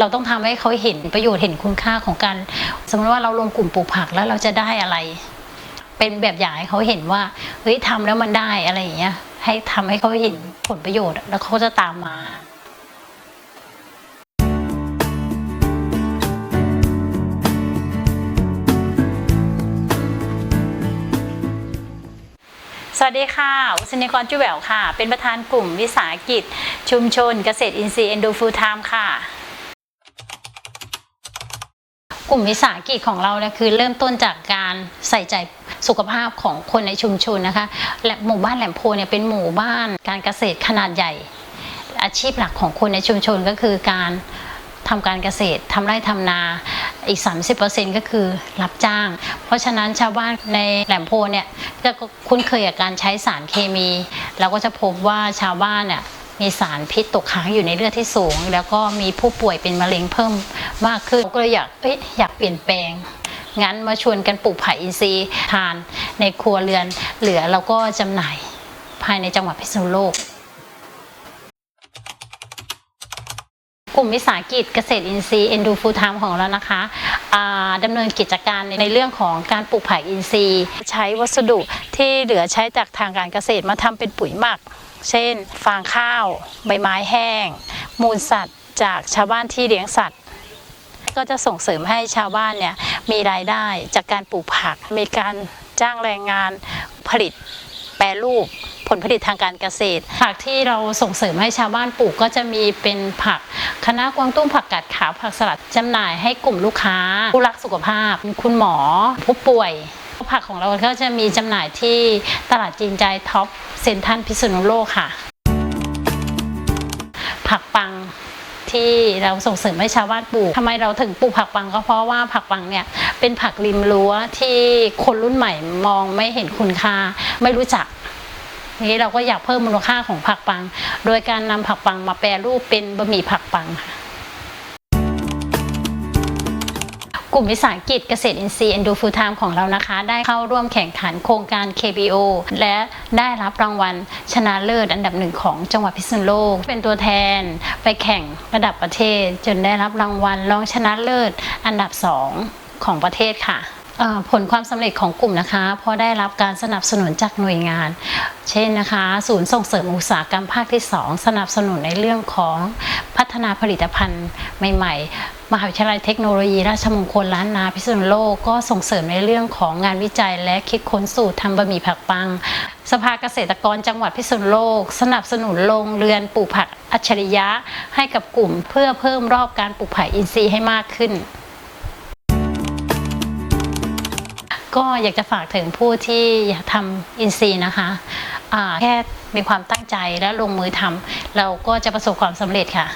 เราต้องทำให้เขาเห็นประโยชน์เห็นคุณค่าของการ สมมติว่าเรารวมกลุ่มปลูกผักแล้วเราจะได้อะไร เป็นแบบอย่างให้เขาเห็นว่าเฮ้ยทำแล้วมันได้อะไรอย่างเงี้ย ให้ทำให้เขาเห็นผลประโยชน์ แล้วเขาจะตามมาสวัสดีค่ะอุศนีกรจุแหววค่ะ เป็นประธานกลุ่มวิสาหกิจ ชุมชนเกษตรอินทรีย์เอนดูฟูลไทม์ค่ะ กลุ่มวิสาหกิจของเราเนี่ยคือเริ่มต้นจากการใส่ใจสุขภาพของคนในชุมชนนะคะและหมู่บ้านแหลมโพเนี่ยเป็นหมู่บ้านการเกษตรขนาดใหญ่ อาชีพหลักของคนในชุมชนก็คือการทำการเกษตรทำไร่ทำนาอีก 30%ก็คือรับจ้าง เพราะฉะนั้นชาวบ้านในแหลมโพเนี่ยก็คุ้นเคยกับการใช้สารเคมี เราก็จะพบว่าชาวบ้านเนี่ย มีสารพิษตกค้างอยู่ในเลือดที่สูง แล้วก็มีผู้ป่วยเป็นมะเร็งเพิ่มมากขึ้นก็เลยอยากเอ้ยอยากเปลี่ยนแปลงงั้นมาชวนกันปลูกผักอินทรีย์ทานในครัวเรือนเหลือเราก็จำหน่ายภายในจังหวัดพิษณุโลก กลุ่มวิสาหกิจเกษตรอินทรีย์เอนดูฟูทามของเรานะคะดำเนินกิจการในเรื่องของการปลูกผักอินทรีย์ ใช้วัสดุที่เหลือใช้จากทางการเกษตรมาทำเป็นปุ๋ยหมัก เช่น ฟางข้าว ใบไม้แห้ง มูลสัตว์จากชาวบ้านที่เลี้ยงสัตว์ ก็จะส่งเสริมให้ชาวบ้านเนี่ยมีรายได้จากการปลูกผัก มีการจ้างแรงงานผลิตแปรรูปผลผลิตทางการเกษตร ผักที่เราส่งเสริมให้ชาวบ้านปลูกก็จะมีเป็นผักคณะกวางตุ้งผักกาดขาวผักสลัดจำหน่ายให้กลุ่มลูกค้า ผู้รักสุขภาพ คุณหมอ ผู้ป่วย ผักของเราก็จะมีจำหน่ายที่ตลาดจีนใจท็อปเซ็นทรัลพิษณุโลกค่ะ ผักปังที่เราส่งเสริมให้ชาวบ้านปลูกทำไมเราถึงปลูกผักปังก็เพราะว่าผักปังเนี่ยเป็นผักริมรั้วที่คนรุ่นใหม่มองไม่เห็นคุณค่า ไม่รู้จักนี้เราก็อยากเพิ่มมูลค่าของผักปัง โดยการนำผักปังมาแปรรูปเป็นบะหมี่ผักปังค่ะ กลุ่มวิสาหกิจเกษตรอินทรีย์ Endo Full Time ของเรานะคะ ได้เข้าร่วมแข่งขันโครงการ KBO และได้รับรางวัลชนะเลิศอันดับหนึ่งของจังหวัดพิษณุโลก เป็นตัวแทนไปแข่งระดับประเทศ จนได้รับรางวัลรองชนะเลิศอันดับสองของประเทศค่ะผลความสำเร็จของกลุ่มนะคะเพราะได้รับการสนับสนุนจากหน่วยงาน เช่นนะคะ ศูนย์ส่งเสริมอุตสาหกรรมภาคที่ 2 สนับสนุนในเรื่องของพัฒนาผลิตภัณฑ์ใหม่ ๆ มหาวิทยาลัยเทคโนโลยีราชมงคลล้านนาพิษณุโลกก็ส่งเสริมในเรื่องของงานวิจัย และคิดค้นสูตรทำบะหมี่ผักปัง สภาเกษตรกรจังหวัดพิษณุโลก สนับสนุนโรงเรือนปลูกผักอัจฉริยะ ให้กับกลุ่มเพื่อเพิ่มรอบการปลูกผักอินทรีย์ให้มากขึ้นก็อยากจะฝากถึงผู้ที่อยากทำอินซีย์นะคะอ่าแค่มีความตั้งใจและลงมือทำเราก็จะประสบความสำเร็จค่ะ